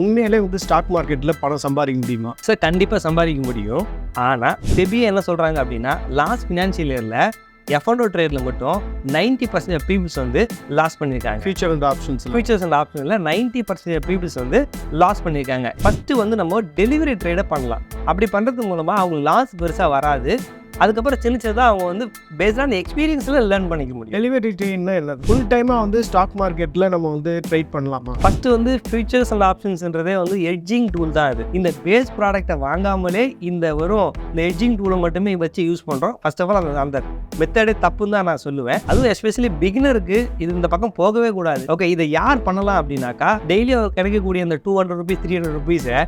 உண்மையிலே வந்து ஸ்டாக் மார்க்கெட்டில் பணம் சம்பாதிக்க முடியுமா? சார் கண்டிப்பாாக சம்பாதிக்க முடியும். ஆனால் செபி என்ன சொல்கிறாங்க அப்படின்னா லாஸ்ட் ஃபினான்ஷியல் இயரில் எஃப்என்டோ ட்ரேடில் மட்டும் நைன்ட்டி பர்சன்ட் பீப்புள்ஸ் வந்து லாஸ் பண்ணியிருக்காங்க future and options futures and ஆப்ஷனில் நைன்ட்டி பர்சன்ட் பீப்புள்ஸ் வந்து லாஸ் பண்ணியிருக்காங்க ஃபஸ்ட்டு வந்து நம்ம டெலிவரி ட்ரேடை பண்ணலாம். அப்படி பண்ணுறது மூலமாக அவங்க லாஸ் பெருசாக வராது. அதுக்கப்புறம் சின்ன சின்னதாக அவங்க வந்து பேஸ்டான எக்ஸ்பீரியன்ஸில் லேர்ன் பண்ணிக்க முடியும். டெலிவரி ட்ரெயின்னா என்ன ஃபுல் டைமாக வந்து ஸ்டாக் மார்க்கெட்டில் நம்ம வந்து ட்ரேட் பண்ணலாமா? ஃபஸ்ட்டு வந்து ஃபியூச்சர்ஸ் அண்ட் ஆப்ஷன்ஸ்ன்றதே வந்து எட்ஜிங் டூல் தான் அது இந்த பேஸ் ப்ராடக்ட்டை வாங்காமலே இந்த வெறும் இந்த எட்ஜிங் டூலை மட்டுமே வச்சு யூஸ் பண்ணுறோம் ஃபர்ஸ்ட் ஆஃப் ஆல் அந்த அந்த மெத்தடே தப்புன்னு தான் நான் சொல்லுவேன். அதுவும் எஸ்பெஷலி பிகினருக்கு இது இந்த பக்கம் போகவே கூடாது. ஓகே இதை யார் பண்ணலாம் அப்படின்னாக்கா டெய்லி கிடைக்கக்கூடிய அந்த two hundred rupees three hundred ருபீஸை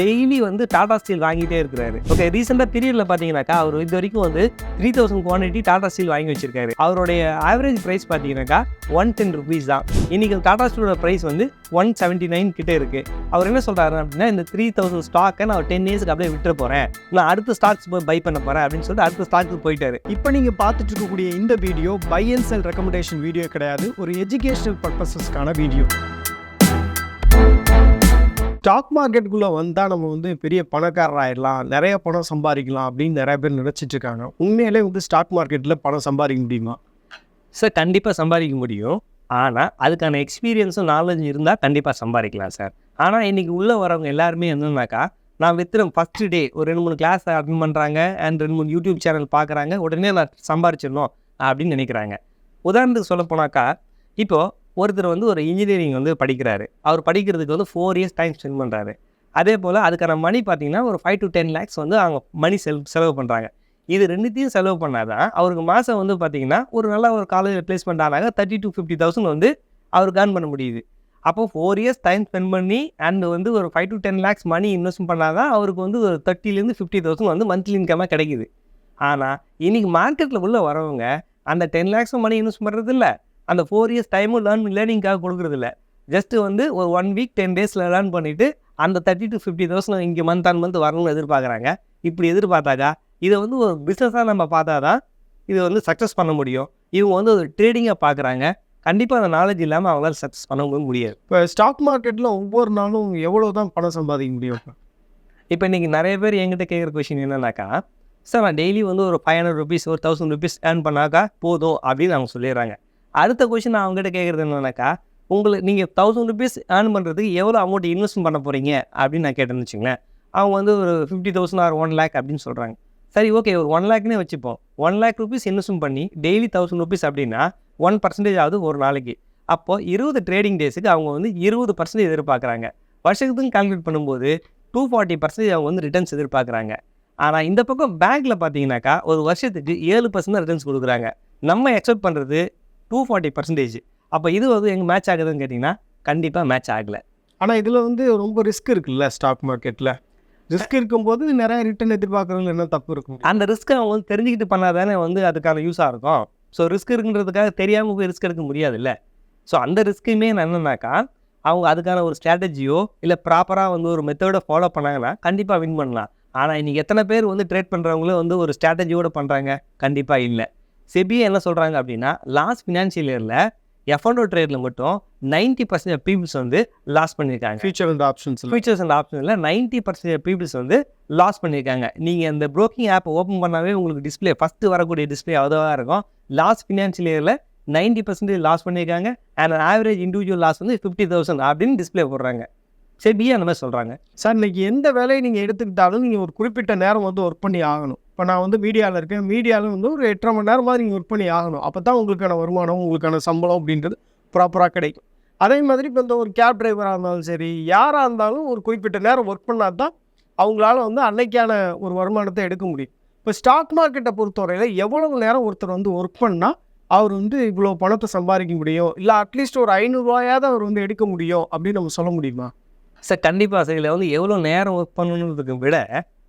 daily வந்து டாடா ஸ்டீல் வாங்கிட்டே இருக்கிறாரு. ஓகே ரீசெண்டாக பீரியடில் பார்த்தீங்கன்னாக்கா அவர் இது வரைக்கும் வந்து three thousand quantity Tata Steel வாங்கி வச்சிருக்காரு. அவருடைய ஆவரேஜ் ப்ரைஸ் பார்த்தீங்கன்னாக்கா ஒன் டென் ருபீஸ் தான். இன்னைக்கு டாடா ஸ்டீலோட ப்ரைஸ் வந்து ஒன் செவன்ட்டி நைன் கிட்டே இருக்குது அவர் என்ன சொல்கிறாரு அப்படின்னா இந்த த்ரீ தௌசண்ட் ஸ்டாக்கை நான் டென் இயர்ஸ்க்கு அப்படியே விட்டுற போகிறேன் நான் அடுத்த ஸ்டாக்ஸ் போய் பை பண்ண போகிறேன் அப்படின்னு சொல்லிட்டு அடுத்த ஸ்டாக்கு போயிட்டாரு. இப்போ நீங்கள் பார்த்துட்டு இருக்கக்கூடிய இந்த video buy and sell recommendation video கிடையாது. ஒரு எஜுகேஷனல் பர்பஸஸ்க்கான வீடியோ ஸ்டாக் மார்க்கெட்டுக்குள்ளே வந்தால் நம்ம வந்து பெரிய பணக்காரர் ஆயிடலாம் நிறைய பணம் சம்பாதிக்கலாம் அப்படின்னு நிறைய பேர் நினச்சிட்டு இருக்காங்க. உண்மையிலே வந்து ஸ்டாக் மார்க்கெட்டில் பணம் சம்பாதிக்க முடியுமா? சார் கண்டிப்பாக சம்பாதிக்க முடியும். ஆனால் அதுக்கான எக்ஸ்பீரியன்ஸும் நாலேஜ் இருந்தால் கண்டிப்பாக சம்பாதிக்கலாம் சார் ஆனால் இன்றைக்கி உள்ளே வரவங்க எல்லாருமே என்னன்னாக்கா நான் வித்துறேன் ஃபஸ்ட்டு டே ஒரு ரெண்டு மூணு கிளாஸ் அட்டன் பண்ணுறாங்க அண்ட் ரெண்டு மூணு யூடியூப் சேனல் பார்க்குறாங்க உடனே நான் சம்பாரிச்சிடணும் அப்படின்னு நினைக்கிறாங்க. உதாரணத்துக்கு சொல்ல போனாக்கா இப்போது ஒருத்தர் வந்து ஒரு இன்ஜினியரிங் வந்து படிக்கிறாரு. அவர் படிக்கிறதுக்கு வந்து ஃபோர் இயர்ஸ் டைம் ஸ்பெண்ட் பண்ணுறாரு அதே போல் அதுக்கான மணி பார்த்தீங்கன்னா ஒரு ஃபைவ் டு டென் லேக்ஸ் வந்து அவங்க மணி செல் செலவு பண்ணுறாங்க இது ரெண்டுத்தையும் செலவு பண்ணாதான் அவருக்கு மாதம் வந்து பார்த்தீங்கன்னா ஒரு நல்ல ஒரு காலேஜ் பிளேஸ்மெண்ட் ஆனாங்க தேர்ட்டி டு ஃபிஃப்டி தௌசண்ட் வந்து அவருக்கு ஏர்ன் பண்ண முடியுது. அப்போ ஃபோர் இயர்ஸ் டைம் ஸ்பெண்ட் பண்ணி அண்ட் வந்து ஒரு five to ten lakhs money invest பண்ணால் தான் அவருக்கு வந்து ஒரு தேர்ட்டிலேருந்து ஃபிஃப்டி தௌசண்ட் வந்து மந்த்லி இன்கமாக கிடைக்குது. ஆனால் இன்றைக்கி மார்க்கெட்டில் உள்ள வரவங்க அந்த டென் லேக்ஸும் மணி இன்வெஸ்ட் பண்ணுறது இல்லை அந்த ஃபோர் இயர்ஸ் டைமும் லேர்ன் லேர்னிங்காக கொடுக்குறது இல்லை ஜஸ்ட்டு வந்து ஒரு ஒன் வீக் டென் டேஸில் லேர்ன் பண்ணிவிட்டு அந்த தேர்ட்டி டு ஃபிஃப்டி தௌசண்ட் இங்கே மந்த் ஆன் மந்த் வரணும்னு எதிர்பார்க்குறாங்க. இப்படி எதிர்பார்த்தாக்கா இதை வந்து ஒரு பிஸ்னஸாக நம்ம பார்த்தா தான் இது வந்து சக்ஸஸ் பண்ண முடியும். இவங்க வந்து ஒரு ட்ரேடிங்காக பார்க்குறாங்க. கண்டிப்பாக அந்த நாலேஜ் இல்லாமல் அவங்களால சக்ஸஸ் பண்ண முடியாது. இப்போ ஸ்டாக் மார்க்கெட்டில் ஒவ்வொரு நாளும் எவ்வளோ தான் பணம் சம்பாதிக்க முடியும் இப்போ? இன்றைக்கி நிறைய பேர் என்கிட்ட கேட்குற கொஷின் என்னன்னாக்கா சார் நான் டெய்லி வந்து ஒரு ஃபைவ் ஹண்ட்ரட் ருபீஸ் ஒரு தௌசண்ட் ருபீஸ் ஏர்ன் பண்ணாக்கா போதும் அப்படின்னு அவங்க சொல்லிடுறாங்க. அடுத்த கொஷின் நான் அவங்ககிட்ட கேட்குறது என்னன்னாக்கா உங்களுக்கு நீங்கள் தௌசண்ட் ருபீஸ் ஏர்ன் பண்ணுறதுக்கு எவ்வளோ அமௌண்ட் இன்வெஸ்ட் பண்ண போகிறீங்க அப்படின்னு நான் கேட்டேன்னு வச்சுங்களேன் அவங்க வந்து ஒரு fifty thousand or one lakh அப்படின்னு சொல்கிறாங்க சரி ஓகே ஒரு ஒன் லேக்னே வச்சுப்போம். ஒன் லேக் ருபீஸ் இன்வெஸ்ட் பண்ணி டெய்லி தௌசண்ட் ருபீஸ் அப்படின்னா ஒன் பர்சன்டேஜ் ஆகுது ஒரு நாளைக்கு. அப்போது இருபது ட்ரேடிங் டேஸுக்கு அவங்க வந்து இருபது பர்சன்டேஜ் எதிர்பார்க்குறாங்க. வருஷத்துக்கு கால்குலேட் பண்ணும்போது டூ ஃபார்ட்டி பர்சன்டேஜ் அவங்க வந்து ரிட்டர்ன்ஸ் எதிர்பார்க்குறாங்க. ஆனால் இந்த பக்கம் பேங்க்கில் பார்த்தீங்கன்னாக்கா ஒரு வருஷத்துக்கு ஏழு பர்சன்ட் தான் ரிட்டர்ன்ஸ் கொடுக்குறாங்க. நம்ம எக்ஸ்பெக்ட் பண்ணுறது டூ ஃபார்ட்டி பர்சன்டேஜ் அப்போ இது வந்து எங்கே மேட்ச் ஆகுதுன்னு கேட்டிங்கன்னா கண்டிப்பாக மேட்ச் ஆகலை. ஆனால் இதில் வந்து ரொம்ப ரிஸ்க் இருக்குல்ல ஸ்டாக் மார்க்கெட்டில் ரிஸ்க் இருக்கும்போது நிறைய ரிட்டர்ன் எதிர்பார்க்குறதுல என்ன தப்பு இருக்கும்? அந்த ரிஸ்க்கை அவங்க வந்து தெரிஞ்சுக்கிட்டு பண்ணாதானே வந்து அதுக்கான யூஸாக இருக்கும். ஸோ ரிஸ்க் இருக்குன்றதுக்காக தெரியாமல் போய் ரிஸ்க் எடுக்க முடியாதுல்ல. ஸோ அந்த ரிஸ்க்குமே என்னன்னாக்கா அவங்க அதுக்கான ஒரு ஸ்ட்ராட்டஜியோ இல்லை ப்ராப்பராக வந்து ஒரு மெத்தடை ஃபாலோ பண்ணாங்கன்னா கண்டிப்பாக வின் பண்ணலாம். ஆனால் இன்றைக்கி எத்தனை பேர் வந்து ட்ரேட் பண்ணுறவங்களும் வந்து ஒரு ஸ்ட்ராட்டஜியோட பண்ணுறாங்க கண்டிப்பாக இல்லை. செபியே என்ன சொல்கிறாங்க அப்படின்னா லாஸ்ட் ஃபினான்ஷியல் இயரில் எஃப்என்டோ ட்ரேடில் மட்டும் நைன்ட்டி பர்சன்ட் பீப்புள்ஸ் வந்து லாஸ் பண்ணியிருக்காங்க future and options features and ஆப்ஷனில் நைன்ட்டி பர்சன்ட் பீப்புள்ஸ் வந்து லாஸ் பண்ணியிருக்காங்க நீங்கள் இந்த ப்ரோக்கிங் ஆப்பை ஓப்பன் பண்ணாவே உங்களுக்கு டிஸ்ப்ளே ஃபஸ்ட்டு வரக்கூடிய டிஸ்ப்ளே அதுவாக இருக்கும். லாஸ்ட் ஃபினான்ஷியல் இயரில் நைன்ட்டி பர்சன்டேஜ் லாஸ் பண்ணியிருக்காங்க அண்ட் ஆவரேஜ் இண்டிவிஜுவல் லாஸ் வந்து ஃபிஃப்டி தௌசண்ட் அப்படின்னு டிஸ்ப்ளே போடுறாங்க. சரி பிஏ அந்த மாதிரி சொல்கிறாங்க சார் இன்னைக்கு எந்த வேலையை நீங்கள் எடுத்துக்கிட்டாலும் நீங்கள் ஒரு குறிப்பிட்ட நேரம் வந்து ஒர்க் பண்ணி ஆகணும். இப்போ நான் வந்து மீடியாவில் இருக்கேன். மீடியாவில் வந்து ஒரு எட்டரை மணி நேரம் மாதிரி நீங்கள் ஒர்க் பண்ணி ஆகணும். அப்போ தான் உங்களுக்கான வருமானம் உங்களுக்கான சம்பளம் அப்படின்றது ப்ராப்பராக கிடைக்கும். அதே மாதிரி இப்போ இந்த ஒரு கேப் டிரைவராக இருந்தாலும் சரி யாராக இருந்தாலும் ஒரு குறிப்பிட்ட நேரம் ஒர்க் பண்ணால் தான் அவங்களால வந்து அன்னைக்கான ஒரு வருமானத்தை எடுக்க முடியும். இப்போ ஸ்டாக் மார்க்கெட்டை பொறுத்தவரையில் எவ்வளவு நேரம் ஒருத்தர் வந்து ஒர்க் பண்ணால் அவர் வந்து இவ்வளோ பணத்தை சம்பாதிக்க முடியும்? இல்லை அட்லீஸ்ட் ஒரு ஐநூறுரூவாயாவது அவர் வந்து எடுக்க முடியும் அப்படின்னு நம்ம சொல்ல முடியுமா? சார் கண்டிப்பாக சார். இதில் வந்து எவ்வளோ நேரம் ஒர்க் பண்ணணுன்றதுக்கு விட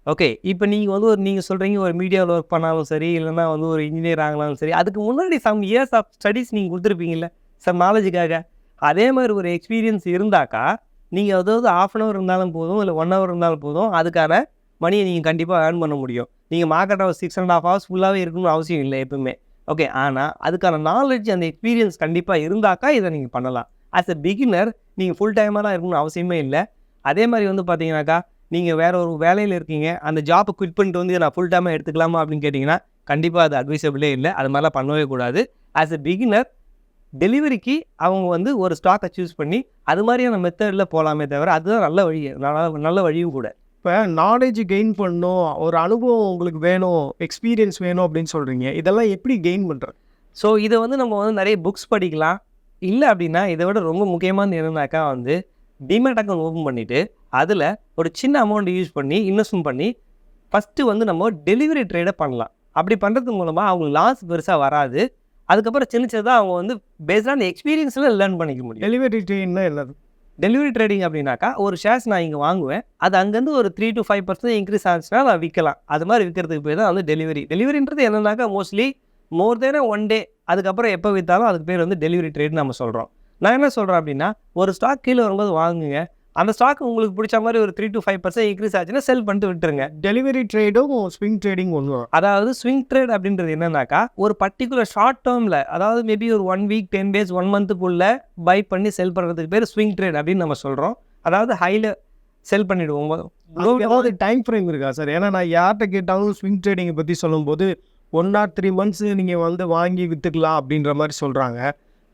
ஓகே. இப்போ நீங்கள் வந்து ஒரு நீங்கள் சொல்கிறீங்க ஒரு மீடியாவில் ஒர்க் பண்ணாலும் சரி இல்லைன்னா வந்து ஒரு இன்ஜினியர் ஆகலாலும் சரி அதுக்கு முன்னாடி சம் இயர்ஸ் ஆஃப் ஸ்டடீஸ் நீங்கள் கொடுத்துருப்பீங்கல்ல சார் நாலேஜுக்காக அதே மாதிரி ஒரு எக்ஸ்பீரியன்ஸ் இருந்தாக்கா நீங்கள் அதாவது ஆஃப் அன் ஹவர் இருந்தாலும் போதும் இல்லை ஒன் ஹவர் இருந்தாலும் போதும் அதுக்கான மணியை நீங்கள் கண்டிப்பாக ஏர்ன் பண்ண முடியும். நீங்கள் market hour six and half hours ஃபுல்லாகவே இருக்கணும்னு அவசியம் இல்லை எப்பவுமே. ஓகே. ஆனால் அதுக்கான நாலேஜ் அந்த எக்ஸ்பீரியன்ஸ் கண்டிப்பாக இருந்தாக்கா இதை நீங்கள் பண்ணலாம். ஆஸ் எ பிகினர் நீங்கள் ஃபுல் டைமாக தான் இருக்கணும்னு அவசியமே இல்லை. அதே மாதிரி வந்து பார்த்தீங்கன்னாக்கா நீங்கள் வேற ஒரு வேலையில் இருக்கீங்க அந்த ஜாப்பை குவிட் பண்ணிட்டு வந்து நான் ஃபுல் டைமாக எடுத்துக்கலாமா அப்படின்னு கேட்டிங்கன்னா கண்டிப்பாக அது அட்வைசபிளே இல்லை. அது மாதிரிலாம் பண்ணவே கூடாது. ஆஸ் எ பிகினர் டெலிவரிக்கு அவங்க வந்து ஒரு ஸ்டாக்கை சூஸ் பண்ணி அது மாதிரியான மெத்தடில் போகலாமே தவிர அதுதான் நல்ல வழி. நல்ல நல்ல வழியும் கூட. இப்போ நாலேஜ் கெயின் பண்ணணும் ஒரு அனுபவம் உங்களுக்கு வேணும் எக்ஸ்பீரியன்ஸ் வேணும் அப்படின்னு சொல்கிறீங்க இதெல்லாம் எப்படி கெயின் பண்ணுறது ஸோ இதை வந்து நம்ம வந்து நிறைய புக்ஸ் படிக்கலாம். இல்லை அப்படின்னா இதை விட ரொம்ப முக்கியமானது என்னன்னாக்கா வந்து டிமேட் அக்கௌண்ட் ஓப்பன் பண்ணிவிட்டு அதில் ஒரு சின்ன அமௌண்ட் யூஸ் பண்ணி இன்வெஸ்ட்மெண்ட் பண்ணி ஃபஸ்ட்டு வந்து நம்ம டெலிவரி ட்ரேடை பண்ணலாம். அப்படி பண்ணுறது மூலமாக அவங்களுக்கு லாஸ் பெருசாக வராது. அதுக்கப்புறம் சின்ன சின்னதாக அவங்க வந்து பேஸ்டான எக்ஸ்பீரியன்ஸில் லேர்ன் பண்ணிக்க முடியும். டெலிவரி ட்ரெயின்னா என்னது டெலிவரி ட்ரேடிங் அப்படின்னாக்கா ஒரு ஷேர்ஸ் நான் இங்கே வாங்குவேன். அது அங்கேருந்து ஒரு three to five percent increase ஆச்சுன்னா நான் விற்கலாம் அது மாதிரி விற்கிறதுக்கு பேர் தான் வந்து டெலிவரி டெலிவரின்றது என்னன்னாக்கா மோஸ்ட்லி மோர் தேன் ஒன் டே அதுக்கப்புறம் எப்போ விற்றாலும் அதுக்கு பேர் வந்து டெலிவரி ட்ரேட் நம்ம சொல்கிறோம் நான் என்ன சொல்கிறேன் அப்படின்னா ஒரு ஸ்டாக் கீழே வரும்போது வாங்குங்க. அந்த ஸ்டாக் உங்களுக்கு பிடிச்ச மாதிரி ஒரு three to five percent increase ஆச்சுன்னா செல் பண்ணிட்டு விட்டுருங்க. டெலிவரி ட்ரேடும் ஸ்விங் ட்ரேடிங் ஒன்று அதாவது ஸ்விங் ட்ரேட் அப்படின்றது என்னன்னாக்கா ஒரு பர்டிகுலர் ஷார்ட் டேர்மில் அதாவது மேபி ஒரு one week ten days one மந்த்துக்குள்ளே buy பண்ணி செல் பண்ணுறதுக்கு பேர் ஸ்விங் ட்ரேட் அப்படின்னு நம்ம சொல்கிறோம் அதாவது ஹையில் செல் பண்ணிவிடுவோம் ஏதாவது டைம் ஃப்ரேம் இருக்கா சார் ஏன்னா நான் யார்கிட்ட கேட்டாலும் ஸ்விங் ட்ரேடிங்கை பற்றி சொல்லும்போது ஒன் ஆர் த்ரீ மந்த்ஸ் நீங்கள் வந்து வாங்கி விற்றுக்கலாம் அப்படின்ற மாதிரி சொல்கிறாங்க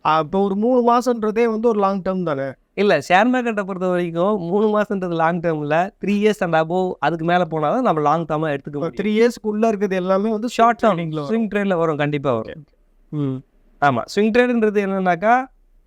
இப்போ ஒரு மூணு மாதன்றதே வந்து ஒரு லாங் டேர்ம் தானே? இல்லை ஷேர் மார்க்கெட்டை பொறுத்த வரைக்கும் மூணு மாதன்றது லாங் டேர்மில் த்ரீ இயர்ஸ் அண்ட் அபோவ் அதுக்கு மேலே போனால் தான் நம்ம லாங் டேர்மாக எடுத்துக்க முடியும். த்ரீ இயர்ஸ்க்குள்ளே இருக்கிறது எல்லாமே வந்து ஷார்ட் டேர்ம் ட்ரேடிங்கில் ஸ்விங் ட்ரேடில் வரும். கண்டிப்பாக வரும். ம். ஆமாம் ஸ்விங் ட்ரேடுன்றது என்னன்னாக்கா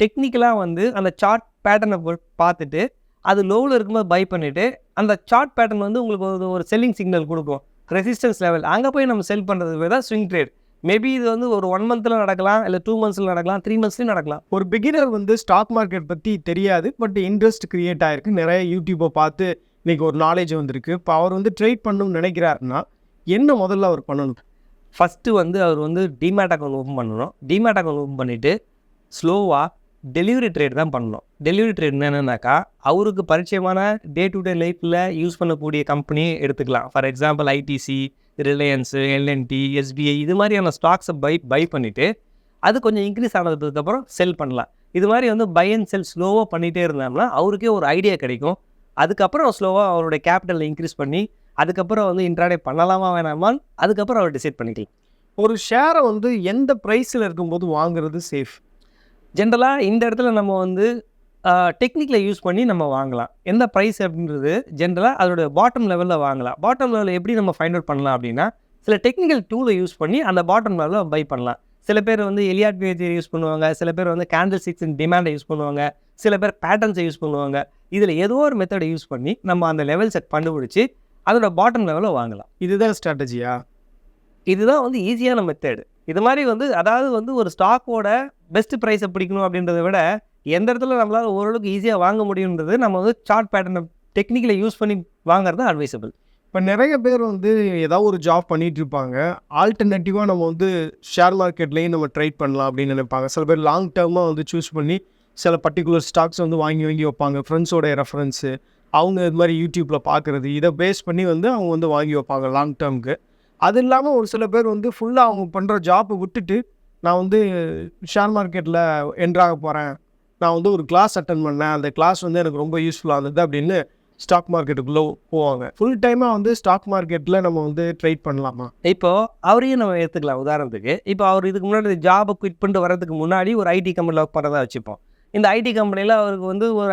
டெக்னிக்கலாக வந்து அந்த சார்ட் பேட்டர்னை பார்த்துட்டு அது லோவில் இருக்கும்போது பை பண்ணிவிட்டு அந்த சார்ட் பேட்டர்ன் வந்து உங்களுக்கு ஒரு ஒரு செல்லிங் சிக்னல் கொடுக்கும். ரெசிஸ்டன்ஸ் லெவல் அங்கே போய் நம்ம செல் பண்ணுறது தான் ஸ்விங் ட்ரேட் மேபி இது வந்து ஒரு ஒன் மந்தில் நடக்கலாம் இல்லை டூ மந்த்ஸில் நடக்கலாம் த்ரீ மந்த்ஸ்லையும் நடக்கலாம். ஒரு பிகினர் வந்து ஸ்டாக் மார்க்கெட் பற்றி தெரியாது பட் இன்ட்ரெஸ்ட் கிரியேட் ஆயிருக்கு. நிறைய யூடியூப்பை பார்த்து இன்னைக்கு ஒரு நாலேஜ் வந்திருக்கு. இப்போ அவர் வந்து ட்ரேட் பண்ணணும்னு நினைக்கிறாருன்னா என்ன முதல்ல அவர் பண்ணணும்? ஃபஸ்ட்டு வந்து அவர் வந்து டிமேட் அக்கௌண்ட் ஓப்பன் பண்ணணும். டிமேட் அக்கௌண்ட் ஓப்பன் பண்ணிவிட்டு ஸ்லோவாக டெலிவரி ட்ரேட் தான் பண்ணணும். டெலிவரி ட்ரேட் என்னன்னாக்கா அவருக்கு பரிச்சயமான டே டு டே லைஃப்பில் யூஸ் பண்ணக்கூடிய கம்பெனி எடுத்துக்கலாம். For example ITC Reliance L&T SBI இது மாதிரியான ஸ்டாக்ஸை பை பை பண்ணிவிட்டு அது கொஞ்சம் இன்க்ரீஸ் ஆனதுக்கப்புறம் செல் பண்ணலாம். இது மாதிரி வந்து பை அண்ட் செல் ஸ்லோவாக பண்ணிகிட்டே இருந்தோம்னா அவருக்கே ஒரு ஐடியா கிடைக்கும். அதுக்கப்புறம் ஸ்லோவாக அவருடைய கேபிட்டலை இன்க்ரீஸ் பண்ணி அதுக்கப்புறம் வந்து இன்ட்ராடே பண்ணலாமா வேணாமான்னு அதுக்கப்புறம் அவர் டிசைட் பண்ணிக்கலாம். ஒரு ஷேரை வந்து எந்த ப்ரைஸில் இருக்கும்போது வாங்குறது சேஃப் ஜென்ரலாக இந்த இடத்துல நம்ம வந்து டெக்னிக்கில் யூஸ் பண்ணி நம்ம வாங்கலாம். எந்த ப்ரைஸ் அப்படின்றது ஜென்ரலாக அதோட பாட்டம் லெவலில் வாங்கலாம். பாட்டம் லெவலில் எப்படி நம்ம ஃபைண்ட் அவுட் பண்ணலாம் அப்படின்னா சில டெக்னிக்கல் டூலை யூஸ் பண்ணி அந்த பாட்டம் லெவலில் பை பண்ணலாம். சில பேர் வந்து எலியாட் பேஜை யூஸ் பண்ணுவாங்க. சில பேர் வந்து கேண்டில் சிக்ஸ் டிமாண்டை யூஸ் பண்ணுவாங்க. சில பேர் பேட்டர்ன்ஸை யூஸ் பண்ணுவாங்க. இதில் ஏதோ ஒரு மெத்தடை யூஸ் பண்ணி நம்ம அந்த லெவல் செட் கண்டுபிடிச்சி அதோட பாட்டம் லெவலில் வாங்கலாம். இதுதான் ஸ்ட்ராட்டஜியா இதுதான் வந்து ஈஸியான மெத்தடு இது மாதிரி வந்து அதாவது வந்து ஒரு ஸ்டாக்கோட பெஸ்ட் ப்ரைஸை பிடிக்கணும் அப்படின்றத விட எந்த இடத்துல நம்மளால் ஓரளவுக்கு ஈஸியாக வாங்க முடியுன்றது நம்ம வந்து சார்ட் பேட்டர்னை டெக்னிக்கலை யூஸ் பண்ணி வாங்குறது அட்வைசபிள் இப்போ நிறைய பேர் வந்து ஏதாவது ஒரு ஜாப் பண்ணிகிட்டு இருப்பாங்க. ஆல்டர்னேட்டிவாக நம்ம வந்து ஷேர் மார்க்கெட்லேயும் நம்ம ட்ரேட் பண்ணலாம் அப்படின்னு நினைப்பாங்க. சில பேர் லாங் டேர்மாக வந்து சூஸ் பண்ணி சில பர்டிகுலர் ஸ்டாக்ஸ் வந்து வாங்கி வாங்கி வைப்பாங்க. ஃப்ரெண்ட்ஸோட ரெஃபரன்ஸு அவங்க இது மாதிரி யூடியூப்பில் பார்க்குறது இதை பேஸ் பண்ணி வந்து அவங்க வந்து வாங்கி வைப்பாங்க லாங் டேர்முக்கு அது இல்லாமல் ஒரு சில பேர் வந்து ஃபுல்லாக அவங்க பண்ணுற ஜாப்பை விட்டுட்டு நான் வந்து ஷேர் மார்க்கெட்டில் என்ட்ராக போகிறேன் நான் வந்து ஒரு கிளாஸ் அட்டன் பண்ணேன். அந்த கிளாஸ் வந்து எனக்கு ரொம்ப யூஸ்ஃபுல்லாக இருந்தது அப்படின்னு ஸ்டாக் மார்க்கெட்டுக்குள்ளே போவாங்க. ஃபுல் டைமாக வந்து ஸ்டாக் மார்க்கெட்டில் நம்ம வந்து ட்ரேட் பண்ணலாமா? இப்போது அவரையும் நம்ம எடுத்துக்கலாம். உதாரணத்துக்கு இப்போ அவர் இதுக்கு முன்னாடி ஜாபை குவிட் பண்ணிட்டு வரதுக்கு முன்னாடி ஒரு ஐடி கம்பெனியில் ஒர்க் பண்ணுறதா வச்சுப்போம். இந்த ஐடி கம்பெனியில் அவருக்கு வந்து ஒரு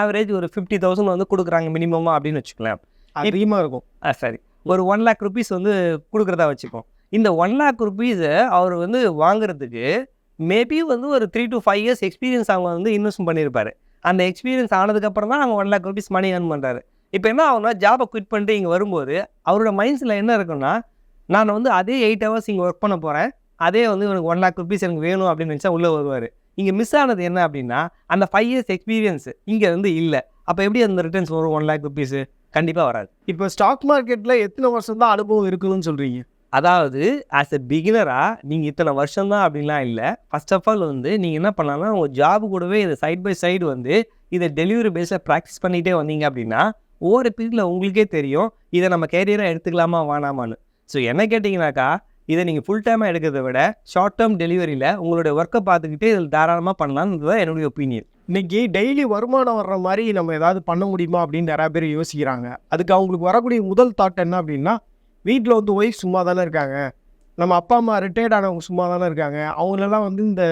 ஆவரேஜ் ஒரு ஃபிஃப்டி தௌசண்ட் வந்து கொடுக்குறாங்க மினிமமாக அப்படின்னு வச்சுக்கலாம் அதிகமாக இருக்கும். ஆ சரி. ஒரு ஒன் லேக் ருபீஸ் வந்து கொடுக்குறதா வச்சுப்போம். இந்த ஒன் லேக் ருபீஸை அவர் வந்து வாங்குறதுக்கு மேபி வந்து ஒரு three to five years experience அவங்க வந்து இன்வெஸ்ட் பண்ணியிருப்பாரு. அந்த எக்ஸ்பீரியன்ஸ் ஆனதுக்கப்புறம் தான் அவங்க one lakh rupees money earn பண்ணுறாரு இப்போ என்ன ஆகுனா ஜாபை குவிட் பண்ணிட்டு இங்கே வரும்போது அவரோட மைண்ட்ஸில் என்ன இருக்குன்னா நான் வந்து அதே எயிட் ஹவர்ஸ் இங்கே ஒர்க் பண்ண போகிறேன் அதே வந்து எனக்கு ஒன் லேக் ருபீஸ் எனக்கு வேணும் அப்படின்னு நினச்சா உள்ளே வருவார். இங்கே மிஸ் ஆனது என்ன அப்படின்னா அந்த ஃபைவ் இயர்ஸ் எக்ஸ்பீரியன்ஸ் இங்கே வந்து இல்லை. அப்போ எப்படி அந்த ரிட்டர்ன்ஸ் வரும்? ஒன் லேக் ருபீஸு கண்டிப்பாக வராது. இப்போ ஸ்டாக் மார்க்கெட்டில் எத்தனை வருஷம் தான் அனுபவம் இருக்குதுன்னு சொல்கிறீங்க அதாவது ஆஸ் எ பிகினராக நீங்கள் இத்தனை வருஷம் தான் அப்படின்லாம் இல்லை. ஃபர்ஸ்ட் ஆஃப் ஆல் வந்து நீங்கள் என்ன பண்ணலாம்னா உங்கள் ஜாப் கூடவே இதை சைட் பை சைடு வந்து இதை டெலிவரி பேஸில் ப்ராக்டிஸ் பண்ணிகிட்டே வந்தீங்க அப்படின்னா ஒவ்வொரு பீரியடில் உங்களுக்கே தெரியும் இதை நம்ம கேரியராக எடுத்துக்கலாமா வேணாமான்னு. ஸோ என்ன கேட்டிங்கனாக்கா இதை நீங்கள் ஃபுல் டைமாக எடுக்கிறத விட ஷார்ட் டேர்ம் டெலிவரியில் உங்களுடைய ஒர்க்கை பார்த்துக்கிட்டு இதில் தாராளமாக பண்ணலாம்ன்றது தான் என்னுடைய ஒப்பீனியன் இன்றைக்கி டெய்லி வருமானம் வர்ற மாதிரி நம்ம ஏதாவது பண்ண முடியுமா அப்படின்னு நிறையா பேர் யோசிக்கிறாங்க. அதுக்கு அவங்களுக்கு வரக்கூடிய முதல் தாட் என்ன அப்படின்னா வீட்டில் வந்து ஒய்ஃப் சும்மா தானே இருக்காங்க? நம்ம அப்பா அம்மா ரிட்டையர்ட் ஆனவங்க சும்மா தானே இருக்காங்க. அவங்களெல்லாம் வந்து இந்த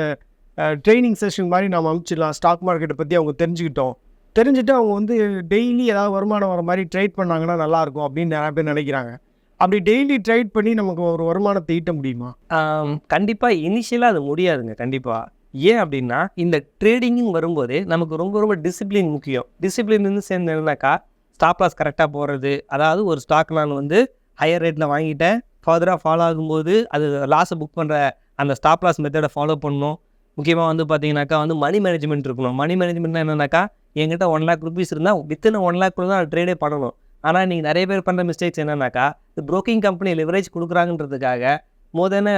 ட்ரைனிங் செஷன் மாதிரி நம்ம அனுப்பிச்சிடலாம் ஸ்டாக் மார்க்கெட்டை பற்றி அவங்க தெரிஞ்சுக்கிட்டோம். தெரிஞ்சுட்டு அவங்க வந்து டெய்லி ஏதாவது வருமானம் வர மாதிரி ட்ரேட் பண்ணாங்கன்னா நல்லாயிருக்கும் அப்படின்னு நிறையா பேர் நினைக்கிறாங்க. அப்படி டெய்லி ட்ரேட் பண்ணி நமக்கு ஒரு வருமானத்தை ஈட்ட முடியுமா? கண்டிப்பாக இனிஷியலாக அது முடியாதுங்க கண்டிப்பாக ஏன் அப்படின்னா இந்த ட்ரேடிங்கும் வரும்போது நமக்கு ரொம்ப ரொம்ப டிசிப்ளின் முக்கியம். டிசிப்ளின் வந்து சேர்ந்ததுனாக்கா ஸ்டாப் லாஸ் கரெக்டாக போகிறது அதாவது ஒரு ஸ்டாக் நான் வந்து ஹையர் ரேட்டில் வாங்கிட்டேன். ஃபர்தராக ஃபாலோ ஆகும்போது அது லாஸை புக் பண்ணுற அந்த ஸ்டாப் லாஸ் மெத்தடை ஃபாலோ பண்ணணும். முக்கியமாக வந்து பார்த்தீங்கன்னாக்கா வந்து மணி மேனேஜ்மெண்ட் இருக்கணும். மணி மேனேஜ்மெண்ட்னா என்னென்னாக்கா என்கிட்ட ஒன் லேக் ருபீஸ் இருந்தால் வித்தின் ஒன் லேக்குள்ள தான் ட்ரேடே பண்ணணும். ஆனால் நீங்கள் நிறைய பேர் பண்ணுற மிஸ்டேக்ஸ் என்னென்னாக்கா இந்த ப்ரோக்கிங் கம்பெனி லிவரேஜ் கொடுக்குறாங்கன்றதுக்காக மோதன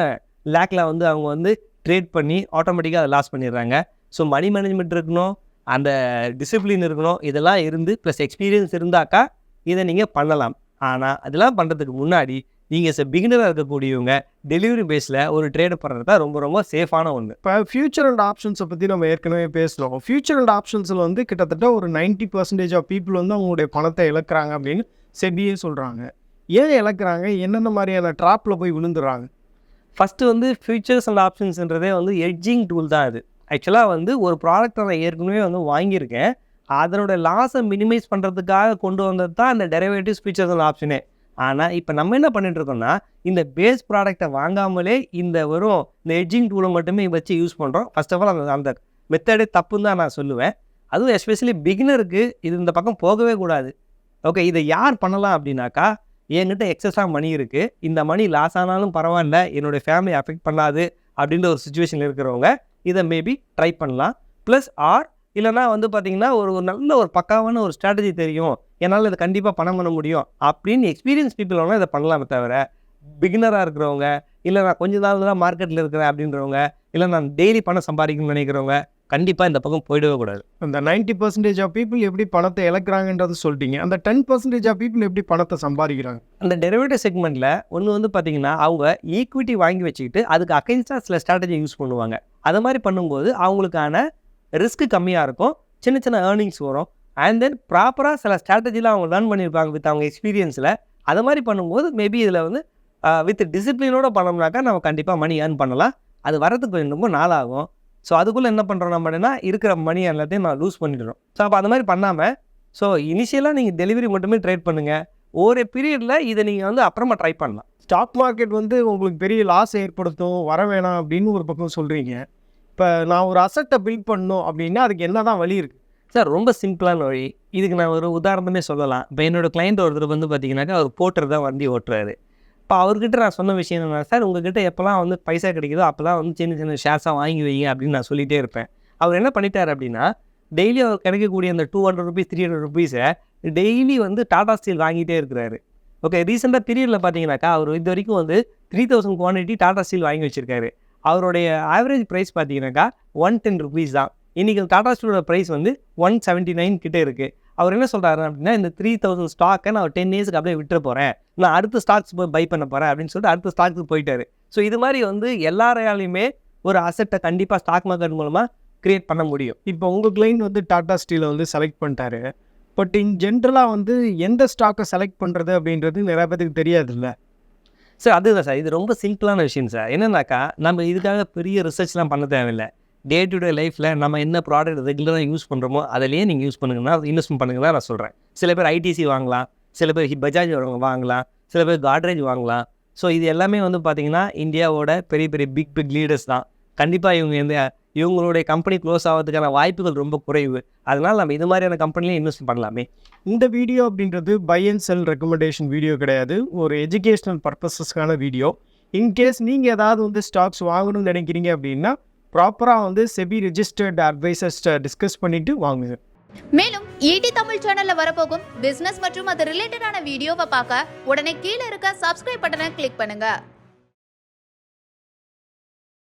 லேக்கில் வந்து அவங்க வந்து ட்ரேட் பண்ணி ஆட்டோமேட்டிக்காக அதை லாஸ் பண்ணிடுறாங்க. ஸோ மணி மேனேஜ்மெண்ட் இருக்கணும் அந்த டிசிப்ளின் இருக்கணும் இதெல்லாம் இருந்து ப்ளஸ் எக்ஸ்பீரியன்ஸ் இருந்தாக்கா இதை நீங்கள் பண்ணலாம். ஆனால் அதெல்லாம் பண்ணுறதுக்கு முன்னாடி நீங்கள் எஸ் பிகினராக இருக்கக்கூடியவங்க டெலிவரி பேஸில் ஒரு ட்ரேட் பண்ணுறது தான் ரொம்ப ரொம்ப சேஃபான ஒன்று இப்போ ஃபியூச்சர் அண்ட் ஆப்ஷன்ஸை பற்றி நம்ம ஏற்கனவே பேசணும் ஃபியூச்சர் அண்ட் ஆப்ஷன்ஸில் வந்து கிட்டத்தட்ட ஒரு 90% பர்சன்டேஜ் ஆஃப் பீப்புள் வந்து அவங்களுடைய பணத்தை இழக்கிறாங்க அப்படின்னு செபியே சொல்கிறாங்க ஏன் இழக்கிறாங்க? என்னென்ன மாதிரியான ட்ராப்பில் போய் விழுந்துடுறாங்க? ஃபஸ்ட்டு வந்து ஃபியூச்சர்ஸ் அண்ட் ஆப்ஷன்ஸ்ன்றதே வந்து எட்ஜிங் டூல் தான் அது. ஆக்சுவலாக வந்து ஒரு ப்ராடக்ட்டை நான் ஏற்கனவே வந்து வாங்கியிருக்கேன். அதனோட லாஸை மினிமைஸ் பண்ணுறதுக்காக கொண்டு வந்தது தான் இந்த டெரிவேட்டிவ்ஸ் ஃபீச்சர்ஸ் ஆப்ஷனே ஆனால் இப்போ நம்ம என்ன பண்ணிட்டுருக்கோம்னா இந்த பேஸ் ப்ராடக்ட்டை வாங்காமலே இந்த வெறும் இந்த எட்ஜிங் டூலை மட்டுமே வச்சு யூஸ் பண்ணுறோம் ஃபர்ஸ்ட் ஆஃப் ஆல் அந்த அந்த மெத்தடே தப்புன்னு தான் நான் சொல்லுவேன். அதுவும் எஸ்பெஷலி பிகினருக்கு இது இந்த பக்கம் போகவே கூடாது. ஓகே இதை யார் பண்ணலாம் அப்படின்னாக்கா என்கிட்ட எக்ஸஸாக மணி இருக்குது இந்த மணி லாஸ் ஆனாலும் பரவாயில்ல என்னுடைய ஃபேமிலி அஃபெக்ட் பண்ணாது அப்படின்ற ஒரு சுச்சுவேஷனில் இருக்கிறவங்க இதை மேபி ட்ரை பண்ணலாம். ப்ளஸ் ஆர் இல்லைனா வந்து பார்த்தீங்கன்னா ஒரு ஒரு நல்ல ஒரு பக்காவான ஒரு ஸ்ட்ராட்டஜி தெரியும். என்னால் இதை கண்டிப்பாக பணம் பண்ண முடியும். அப்படின்னு எக்ஸ்பீரியன்ஸ் பீப்புள் வேணால் இதை பண்ணலாமே தவிர பிகினராக இருக்கிறவங்க இல்லை நான் கொஞ்ச நாள் தான் மார்க்கெட்டில் இருக்கிறேன் அப்படின்றவங்க இல்லை நான் டெய்லி பணம் சம்பாதிக்கணும்னு நினைக்கிறவங்க கண்டிப்பாக இந்த பக்கம் போயிடவே கூடாது. அந்த 90% பர்சன்டேஜ் ஆஃப் பீப்புள் எப்படி பணத்தை இழக்கிறாங்கன்றது சொல்லிட்டீங்க அந்த டென் பர்சன்டேஜ் ஆஃப் பீப்புள் எப்படி பணத்தை சம்பாதிக்கிறாங்க? அந்த டெரிவேட்டிவ் செக்மெண்ட்டில் ஒன்று வந்து பார்த்தீங்கன்னா அவங்க ஈக்விட்டி வாங்கி வச்சுக்கிட்டு அதுக்கு அகைன்ஸ்டாக சில ஸ்ட்ராட்டஜி யூஸ் பண்ணுவாங்க. அது மாதிரி பண்ணும்போது அவங்களுக்கான ரிஸ்க் கம்மியாக இருக்கும். சின்ன சின்ன ஏர்னிங்ஸ் வரும். அண்ட் தென் ப்ராப்பராக சில ஸ்ட்ராட்டஜிலாம் அவங்க லேர்ன் பண்ணியிருப்பாங்க வித் அவங்க எக்ஸ்பீரியன்ஸில் அது மாதிரி பண்ணும்போது மேபி இதில் வந்து வித் டிசிப்ளினோட பண்ணோம்னாக்கா நம்ம கண்டிப்பாக மணி ஏர்ன் பண்ணலாம். அது வரதுக்கு கொஞ்சம் ரொம்ப நாளாகும் ஸோ அதுக்குள்ளே என்ன பண்ணுறோம் நம்ம அப்படின்னா இருக்கிற மணி எல்லாத்தையும் நான் லூஸ் பண்ணிடுறோம். ஸோ அப்போ அந்த மாதிரி பண்ணாமல் ஸோ இனிஷியலாக நீங்கள் டெலிவரி மட்டுமே ட்ரேட் பண்ணுங்கள் ஒரு பீரியடில் இதை நீங்கள் வந்து அப்புறமா ட்ரை பண்ணலாம். ஸ்டாக் மார்க்கெட் வந்து உங்களுக்கு பெரிய லாஸ் ஏற்படுத்தும் வர வேணாம் அப்படின்னு ஒரு பக்கம் சொல்கிறீங்க இப்போ நான் ஒரு அசட்டை பில்ட் பண்ணணும் அப்படின்னா அதுக்கு என்ன தான் வழி இருக்குது சார் ரொம்ப சிம்பிளான வழி. இதுக்கு நான் ஒரு உதாரணமே சொல்லலாம். இப்போ என்னோடய கிளைண்ட் ஒருத்தர் வந்து பார்த்தீங்கன்னாக்கா அவர் போட்டர் தான் வண்டி ஓட்டுறாரு. இப்போ அவர்கிட்ட நான் சொன்ன விஷயம் என்ன சார் உங்ககிட்ட எப்போல்லாம் வந்து பைசா கிடைக்குதோ அப்போல்லாம் வந்து சின்ன சின்ன ஷேர்ஸாக வாங்கி வைங்க அப்படின்னு நான் சொல்லிகிட்டே இருப்பேன். அவர் என்ன பண்ணிட்டார் அப்படின்னா டெய்லி அவர் கிடைக்கக்கூடிய அந்த two hundred rupees three hundred ருபீஸை daily வந்து டாடா ஸ்டீல் வாங்கிட்டே இருக்கிறாரு. ஓகே ரீசெண்டாக பீரியடில் பார்த்தீங்கன்னாக்கா அவர் இது வரைக்கும் வந்து three thousand quantity Tata Steel வாங்கி வச்சுருக்காரு. அவருடைய ஆவரேஜ் ப்ரைஸ் பார்த்தீங்கன்னாக்கா ஒன் டென் ருபீஸ் தான். இன்றைக்கி டாடா ஸ்டீலோட ப்ரைஸ் வந்து ஒன் செவன்ட்டி நைன் கிட்டே இருக்குது அவர் என்ன சொல்கிறாரு அப்படின்னா இந்த த்ரீ தௌசண்ட் ஸ்டாக்கை நான் டென் இயர்ஸ்க்கு அப்படியே விட்டுற போகிறேன் நான் அடுத்த ஸ்டாக்ஸ் போய் பை பண்ண போகிறேன் அப்படின்னு சொல்லிட்டு அடுத்த ஸ்டாக்ஸுக்கு போயிட்டாரு. ஸோ இது மாதிரி வந்து எல்லாராலையுமே ஒரு அசட்டை கண்டிப்பாக ஸ்டாக் மார்க்கெட் மூலமாக க்ரியேட் பண்ண முடியும். இப்போ உங்கள் கிளைண்ட் வந்து டாடா ஸ்டீலை வந்து செலக்ட் பண்ணிட்டாரு. பட் இன் ஜென்ரலாக வந்து எந்த ஸ்டாக்கை செலக்ட் பண்ணுறது அப்படின்றது நிறைய பேருக்கு தெரியாதுல்ல. சார் அதுதான் சார் இது ரொம்ப சிம்பிளான விஷயம் சார் என்னன்னாக்கா நம்ம இதுக்காக பெரிய ரிசர்ச்லாம் பண்ண தேவையில்லை. டே டு டே லைஃப்பில் நம்ம என்ன ப்ராடக்ட் ரெகுலராக யூஸ் பண்ணுறோமோ அதிலேயே நீங்கள் யூஸ் பண்ணுங்கன்னா இன்வெஸ்ட்மெண்ட் பண்ணுங்கன்னா நான் சொல்கிறேன் சில பேர் ஐடிசி வாங்கலாம் சில பேர் பஜாஜ் வாங்கலாம் சில பேர் காட்ரேஜ் வாங்கலாம். ஸோ இது எல்லாமே வந்து பார்த்திங்கன்னா இந்தியாவோட பெரிய பெரிய பிக் பிக் லீடர்ஸ் தான். கண்டிப்பாக இவங்க எந்த இவங்களுடைய கம்பெனி க்ளோஸ் ஆகிறதுக்கான வாய்ப்புகள் ரொம்ப குறைவு. அதனால் நம்ம இது மாதிரியான கம்பெனிலையும் இன்வெஸ்ட் பண்ணலாமே. இந்த வீடியோ அப்படின்றது buy and sell recommendation video கிடையாது. ஒரு எஜுகேஷனல் பர்பஸஸ்க்கான வீடியோ இன்கேஸ் நீங்கள் ஏதாவது வந்து ஸ்டாக்ஸ் வாங்கணும்னு நினைக்கிறீங்க அப்படின்னா ப்ராப்பராக வந்து செபி ரெஜிஸ்டர்ட் அட்வைசர்ஸ்ட்டை டிஸ்கஸ் பண்ணிவிட்டு வாங்குங்க மேலும் ஈடி தமிழ் சேனல்ல வரப்போகும் பிசினஸ் மற்றும் அது ரிலேட்டடான வீடியோவை பார்க்க உடனே கீழே இருக்க சப்ஸ்கிரைப் பட்டனை கிளிக் பண்ணுங்க.